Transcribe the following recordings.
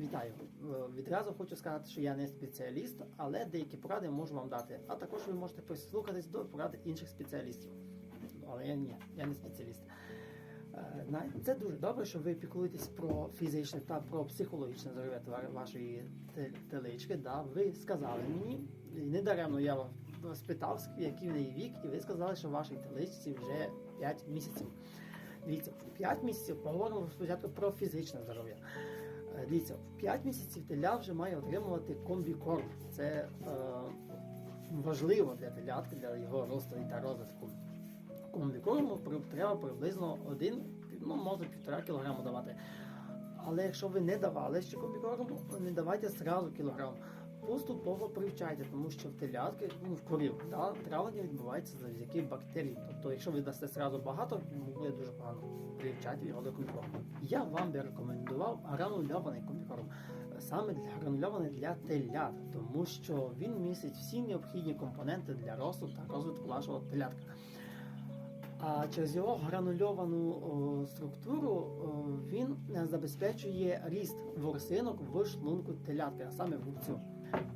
Вітаю! Е, Відразу хочу сказати, що я не спеціаліст, але деякі поради можу вам дати. А також ви можете прислухатись до поради інших спеціалістів. Але я ні, я не спеціаліст. Е, Це дуже добре, що ви піклуєтесь про фізичне та про психологічне здоров'я вашої те- телички. Да, ви сказали мені, недаремно я вас спитав, який в неї вік, і ви сказали, що вашій теличці вже 5 місяців. Дивіться, 5 місяців поговоримо спочатку про фізичне здоров'я. Е, Дивіться, в 5 місяців теля вже має отримувати комбікорм. Це е, важливо для телятки, для його росту та розвитку. Комбікорму треба приблизно 1, ну може півтора кілограму давати. Але якщо ви не давали ще комбікорму, не давайте зразу кілограм. Поступово привчайте, тому що в телятки, ну в корів, да, травлення відбувається завдяки бактерій. Тобто, якщо ви дасте зразу багато, буде дуже погано привчати його до комбікорму. Я вам би рекомендував гранульований комбікорм. Саме для гранульований для телят, тому що він містить всі необхідні компоненти для росту та розвитку вашого телятка. А через його гранульовану о, структуру о, він е, забезпечує ріст ворсинок в шлунку телятки, а саме в губцю.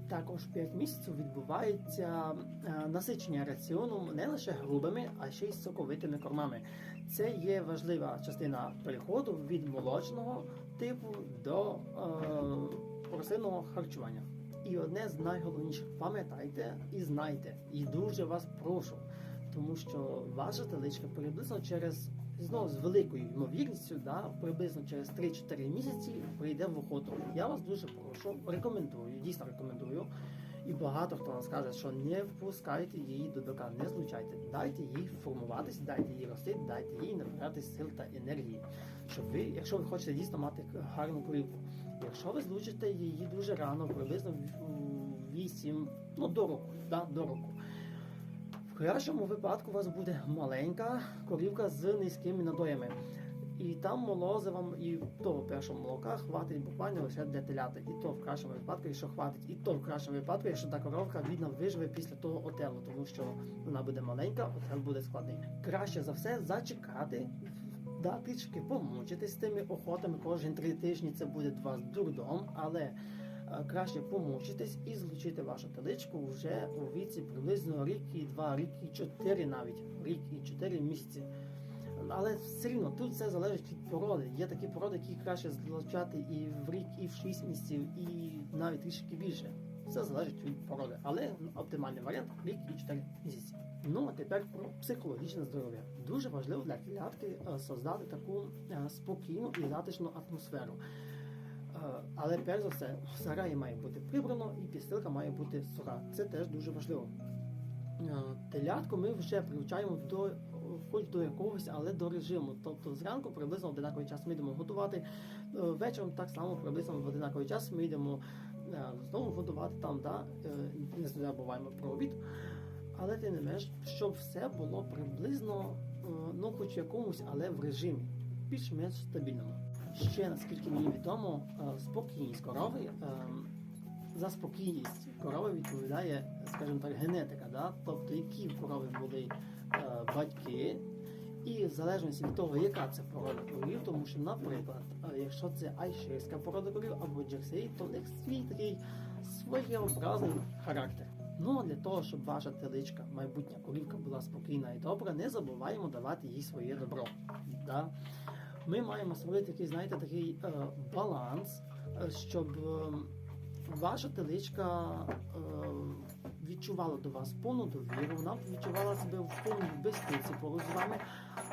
Також 5 місяців відбувається е, насичення раціоном не лише грубими, а ще й соковитими кормами. Це є важлива частина переходу від молочного типу до е, поросинного харчування. І одне з найголовніших пам'ятайте і знайте, і дуже вас прошу, тому що ваша теличка приблизно через знову з великою ймовірністю, да, приблизно через 3-4 місяці прийде в охоту. Я вас дуже прошу, рекомендую, дійсно рекомендую. І багато хто вам скаже, що не впускайте її до бика, не злучайте, дайте їй формуватись, дайте їй рости, дайте їй набирати сил та енергії. Щоб ви, якщо ви хочете дійсно мати гарну корівку, якщо ви злучите її дуже рано, приблизно 8, ну до року, да, до року. В кращому випадку у вас буде маленька корівка з низькими надоями. І там молози вам і того першого молока хватить буквально лише для теляти. І то в кращому випадку, якщо хватить, і то в кращому випадку, якщо та коровка відно виживе після того отелу, тому що вона буде маленька, отел буде складний. Краще за все зачекати, да, трішки помучитись з тими охотами. Кожен три тижні це буде два дурдом, але краще помучитись і злучити вашу теличку вже у віці приблизно рік і два, рік і чотири навіть, рік і чотири місяці. Але все рівно тут все залежить від породи. Є такі породи, які краще злучати і в рік, і в 6 місяців, і навіть трішки більше. Все залежить від породи. Але оптимальний варіант рік і 4 місяці. Ну а тепер про психологічне здоров'я. Дуже важливо для телятки е, создати таку е, спокійну і затишну атмосферу. Е, Але перш за все, в сараї має бути прибрано і підстилка має бути суха. Це теж дуже важливо. Е, Телятку ми вже привчаємо до хоч до якогось, але до режиму. Тобто зранку приблизно в одинаковий час ми йдемо готувати. е, Вечором так само приблизно в одинаковий час ми йдемо знову готувати там, да? не забуваємо про обід. Але тим не менш, щоб все було приблизно, ну хоч в якомусь, але в режимі, більш-менш стабільному. Ще наскільки мені відомо, е, спокійність корови. е, За спокійність корови відповідає, скажімо так, генетика, да? тобто які в корови були е, батьки, і в залежності від того, яка це порода корів, тому що, наприклад, е, якщо це айширська порода корів або джерсей, то в них свій такий своєобразний характер. Ну для того, щоб ваша теличка, майбутня корівка була спокійна і добра, не забуваємо давати їй своє добро. Да? Ми маємо створити такий, знаєте, такий е, баланс, е, щоб е, ваша теличка е, відчувала до вас повну довіру, вона відчувала себе в повній безпеці поруч з вами,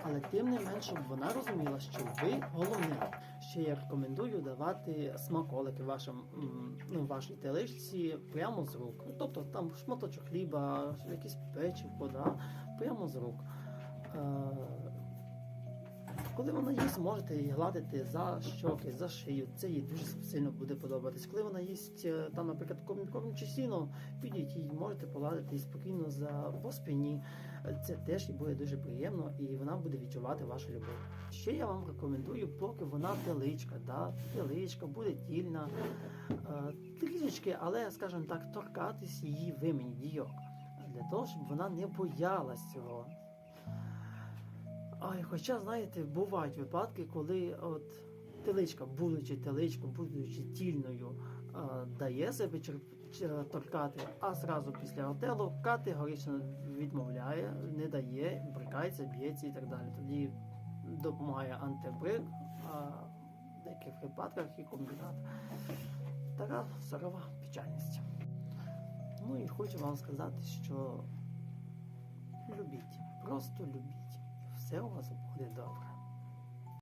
але тим не менше, вона розуміла, що ви головне. Ще я рекомендую давати смаколики вашим, ну, вашій теличці прямо з рук. Тобто там шматочок хліба, якийсь печивко, да, прямо з рук. Е, коли вона їсть, можете її гладити за щоки, за шию. Це їй дуже сильно буде подобатись. Коли вона їсть е, там, наприклад, корм, корм чи сіно, підіть її, можете погладити її спокійно за по спині. Це теж їй буде дуже приємно і вона буде відчувати вашу любов. Ще я вам рекомендую, поки вона теличка, да, теличка буде тільна, е, трішечки, але, скажімо так, торкатись її вимені дійок. Для того, щоб вона не боялась цього. Ай, хоча, знаєте, бувають випадки, коли от теличка, будучи теличкою, будучи тільною, е, дає себе торкати, а зразу після отелу категорично відмовляє, не дає, брикається, б'ється і так далі. Тоді допомагає антибрик, а в деяких випадках і комбінат. Така здорова печальність. Ну і хочу вам сказати, що любіть, просто любіть, і все у вас буде добре.